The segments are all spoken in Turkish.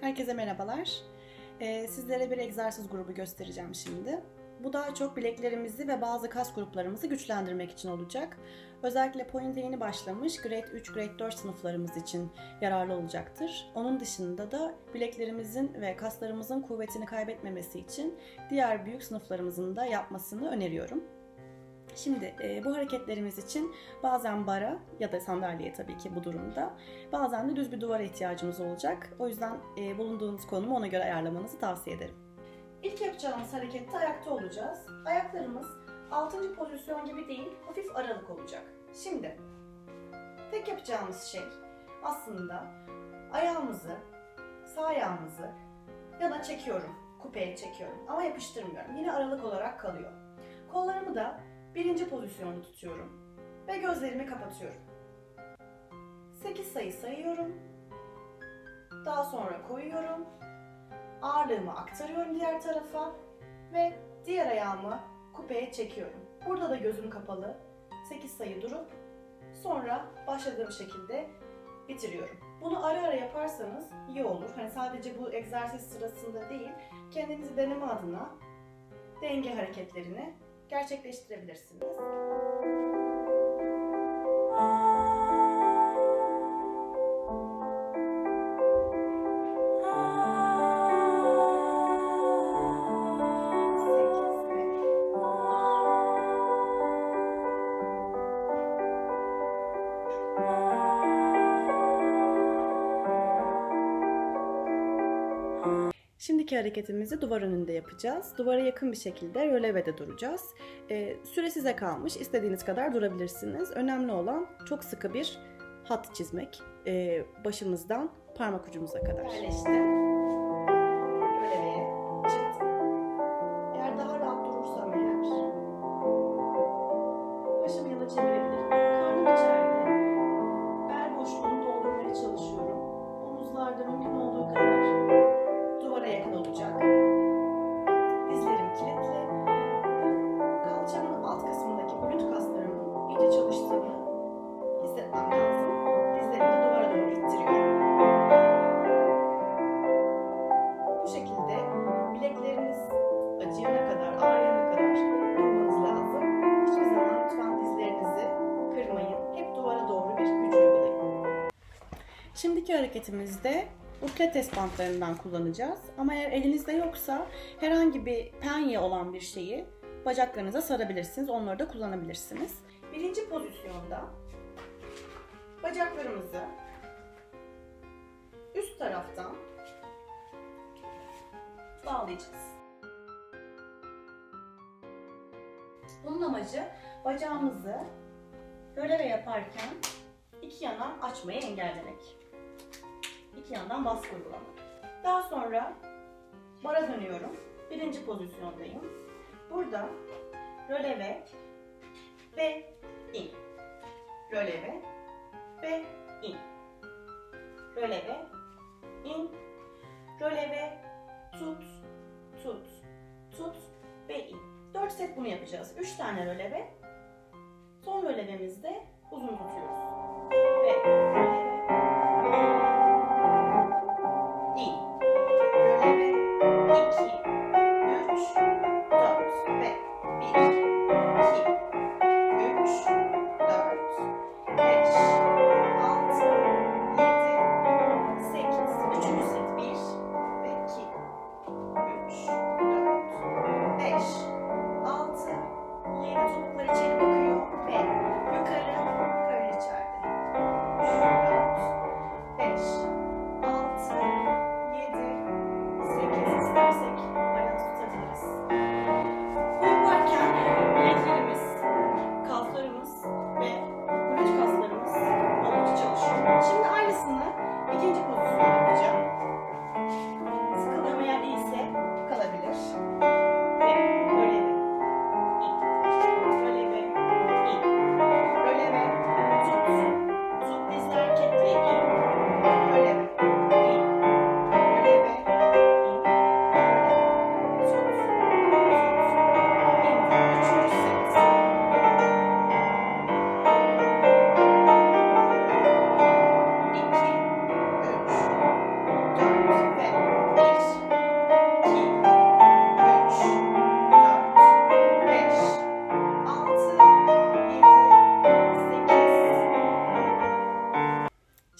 Herkese merhabalar. Ee, sizlere bir egzersiz grubu göstereceğim şimdi. Bu daha çok bileklerimizi ve bazı kas gruplarımızı güçlendirmek için olacak. Özellikle pointe yeni başlamış Grade 3, Grade 4 sınıflarımız için yararlı olacaktır. Onun dışında da bileklerimizin ve kaslarımızın kuvvetini kaybetmemesi için diğer büyük sınıflarımızın da yapmasını öneriyorum. Şimdi e, bu hareketlerimiz için bazen bara ya da sandalyeye tabii ki bu durumda bazen de düz bir duvara ihtiyacımız olacak. O yüzden e, bulunduğunuz konumu ona göre ayarlamanızı tavsiye ederim. İlk yapacağımız harekette ayakta olacağız. Ayaklarımız 6. pozisyon gibi değil, hafif aralık olacak. Şimdi tek yapacağımız şey aslında ayağımızı, sağ ayağımızı yana çekiyorum, kupeye çekiyorum ama yapıştırmıyorum. Yine aralık olarak kalıyor. Kollarımı da birinci pozisyonda tutuyorum ve gözlerimi kapatıyorum. 8 sayı sayıyorum. Daha sonra koyuyorum. Ağırlığımı aktarıyorum diğer tarafa ve diğer ayağımı kupeye çekiyorum. Burada da gözüm kapalı. 8 sayı durup sonra başladığım şekilde bitiriyorum. Bunu ara ara yaparsanız iyi olur. Hani sadece bu egzersiz sırasında değil, kendinizi deneme adına denge hareketlerini gerçekleştirebilirsiniz. Şimdiki hareketimizi duvar önünde yapacağız. Duvara yakın bir şekilde rölevede duracağız. Ee, süre size kalmış. İstediğiniz kadar durabilirsiniz. Önemli olan çok sıkı bir hat çizmek. Ee, başımızdan parmak ucumuza kadar. Yerleştim. Şimdiki hareketimizde bu pilates bantlarından kullanacağız. Ama eğer elinizde yoksa herhangi bir penye olan bir şeyi bacaklarınıza sarabilirsiniz. Onları da kullanabilirsiniz. Birinci pozisyonda bacaklarımızı üst taraftan bağlayacağız. Bunun amacı bacağımızı röleve yaparken iki yana açmayı engellemek. İki yandan baskı uygulamak. Daha sonra bara dönüyorum. Birinci pozisyondayım. Burada röleve ve in. Röleve ve in. Röleve, in. Röleve, tut, tut, tut ve in. 4 set bunu yapacağız. 3 tane röleve. Son rölevemizde uzun tutuyoruz. Ve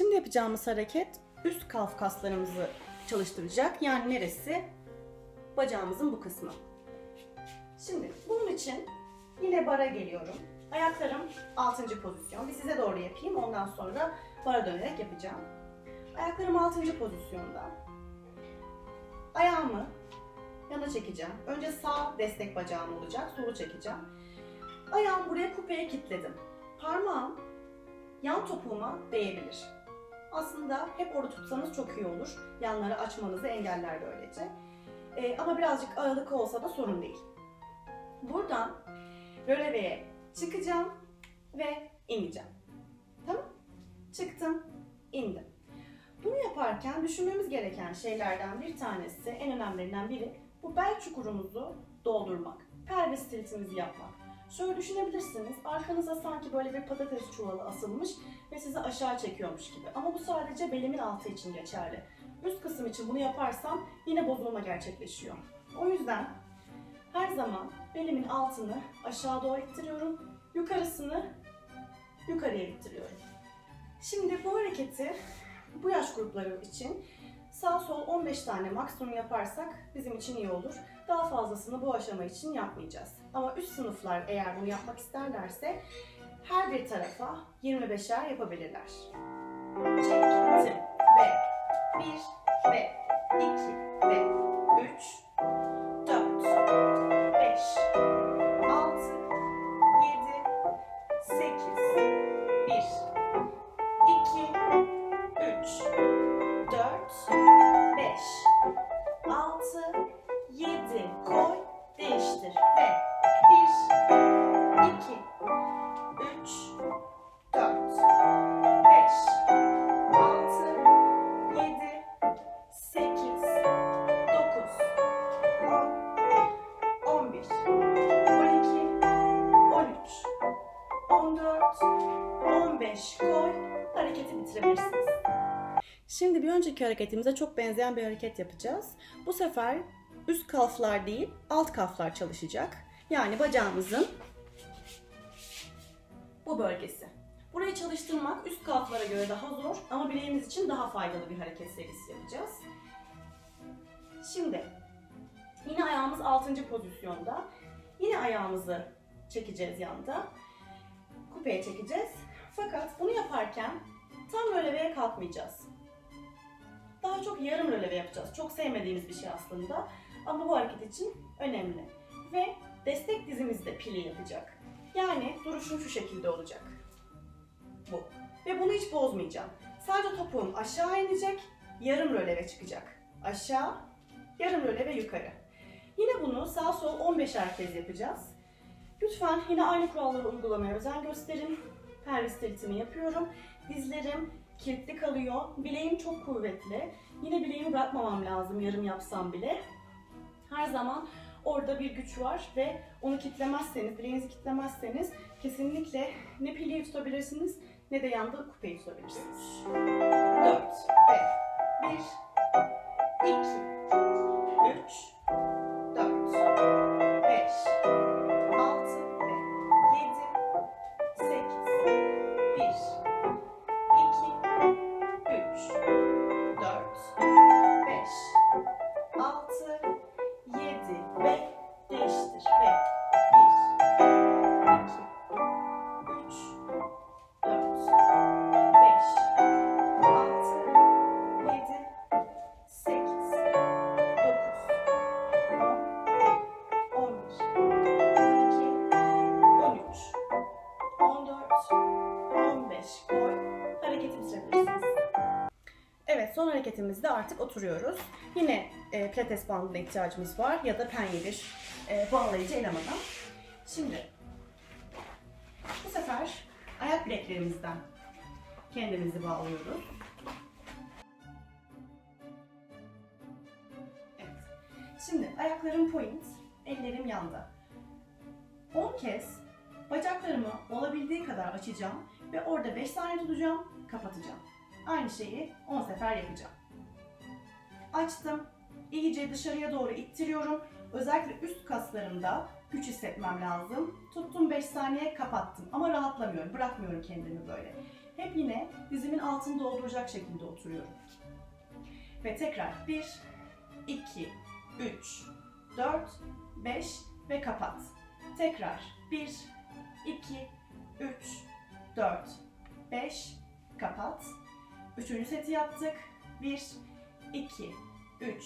yapacağımız hareket üst kalf kaslarımızı çalıştıracak. Yani neresi? Bacağımızın bu kısmı. Şimdi bunun için yine bara geliyorum. Ayaklarım 6. pozisyon. Bir size doğru yapayım. Ondan sonra bara dönerek yapacağım. Ayaklarım 6. pozisyonda. Ayağımı yana çekeceğim. Önce sağ destek bacağım olacak. Solu çekeceğim. Ayağımı buraya kupeye kilitledim. Parmağım yan topuğuma değebilir. Aslında hep orada tutsanız çok iyi olur. Yanları açmanızı engeller böylece. Ee, ama birazcık aralık olsa da sorun değil. Buradan röleveye çıkacağım ve ineceğim. Tamam? Çıktım, indim. Bunu yaparken düşünmemiz gereken şeylerden bir tanesi, en önemlilerinden biri bu bel çukurumuzu doldurmak. Pelvis tiltimizi yapmak. Şöyle düşünebilirsiniz, arkanıza sanki böyle bir patates çuvalı asılmış ve sizi aşağı çekiyormuş gibi. Ama bu sadece belimin altı için geçerli. Üst kısım için bunu yaparsam yine bozulma gerçekleşiyor. O yüzden her zaman belimin altını aşağı doğru ittiriyorum, yukarısını yukarıya ittiriyorum. Şimdi bu hareketi bu yaş grupları için sağ sol 15 tane maksimum yaparsak bizim için iyi olur. Daha fazlasını bu aşama için yapmayacağız. Ama üst sınıflar eğer bunu yapmak isterlerse her bir tarafa 25'er yapabilirler. Çektim ve 1 ve 2 ve 3 Şimdi bir önceki hareketimize çok benzeyen bir hareket yapacağız. Bu sefer üst kalflar değil, alt kalflar çalışacak. Yani bacağımızın bu bölgesi. Burayı çalıştırmak üst kalflara göre daha zor ama bileğimiz için daha faydalı bir hareket serisi yapacağız. Şimdi yine ayağımız 6. pozisyonda. Yine ayağımızı çekeceğiz yanda. Kupeye çekeceğiz. Fakat bunu yaparken tam röleveye kalkmayacağız. Daha çok yarım röleve yapacağız. Çok sevmediğimiz bir şey aslında. Ama bu hareket için önemli. Ve destek dizimiz de pili yapacak. Yani duruşum şu şekilde olacak. Bu. Ve bunu hiç bozmayacağım. Sadece topuğum aşağı inecek, yarım röleve çıkacak. Aşağı, yarım röleve yukarı. Yine bunu sağ sol 15'er kez yapacağız. Lütfen yine aynı kuralları uygulamaya özen gösterin. Pelvis yapıyorum. Dizlerim kilitli kalıyor. Bileğim çok kuvvetli. Yine bileğimi bırakmamam lazım yarım yapsam bile. Her zaman orada bir güç var ve onu kitlemezseniz, bileğinizi kitlemezseniz kesinlikle ne piliyi tutabilirsiniz ne de yanda kupeyi tutabilirsiniz. 4 ve 1 2 3 Son hareketimizde artık oturuyoruz. Yine e, pilates bandına ihtiyacımız var ya da penye bir e, bağlayıcı elemanı. Şimdi bu sefer ayak bileklerimizden kendimizi bağlıyoruz. Evet. Şimdi ayaklarım point, ellerim yanda. 10 kez bacaklarımı olabildiği kadar açacağım ve orada 5 saniye tutacağım, kapatacağım. Aynı şeyi 10 sefer yapacağım. Açtım, iyice dışarıya doğru ittiriyorum. Özellikle üst kaslarımda güç hissetmem lazım. Tuttum 5 saniye kapattım ama rahatlamıyorum, bırakmıyorum kendimi böyle. Hep yine dizimin altını dolduracak şekilde oturuyorum. Ve tekrar 1, 2, 3, 4, 5 ve kapat. Tekrar 1, 2, 3, 4, 5, kapat. Üçüncü seti yaptık. 1, 2, 3,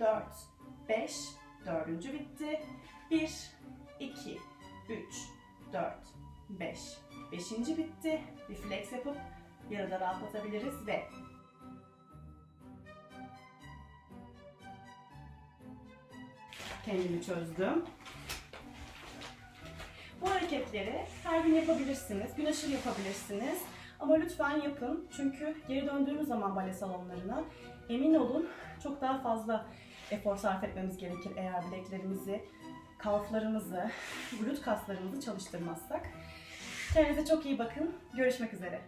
4, 5, dördüncü bitti. 1, 2, 3, 4, 5, beşinci bitti. Bir flex yapıp yarıda rahatlatabiliriz ve kendimi çözdüm. Bu hareketleri her gün yapabilirsiniz, gün aşırı yapabilirsiniz. Ama lütfen yapın çünkü geri döndüğümüz zaman bale salonlarına emin olun çok daha fazla efor sarf etmemiz gerekir eğer bileklerimizi, kalflarımızı, glut kaslarımızı çalıştırmazsak. Kendinize çok iyi bakın. Görüşmek üzere.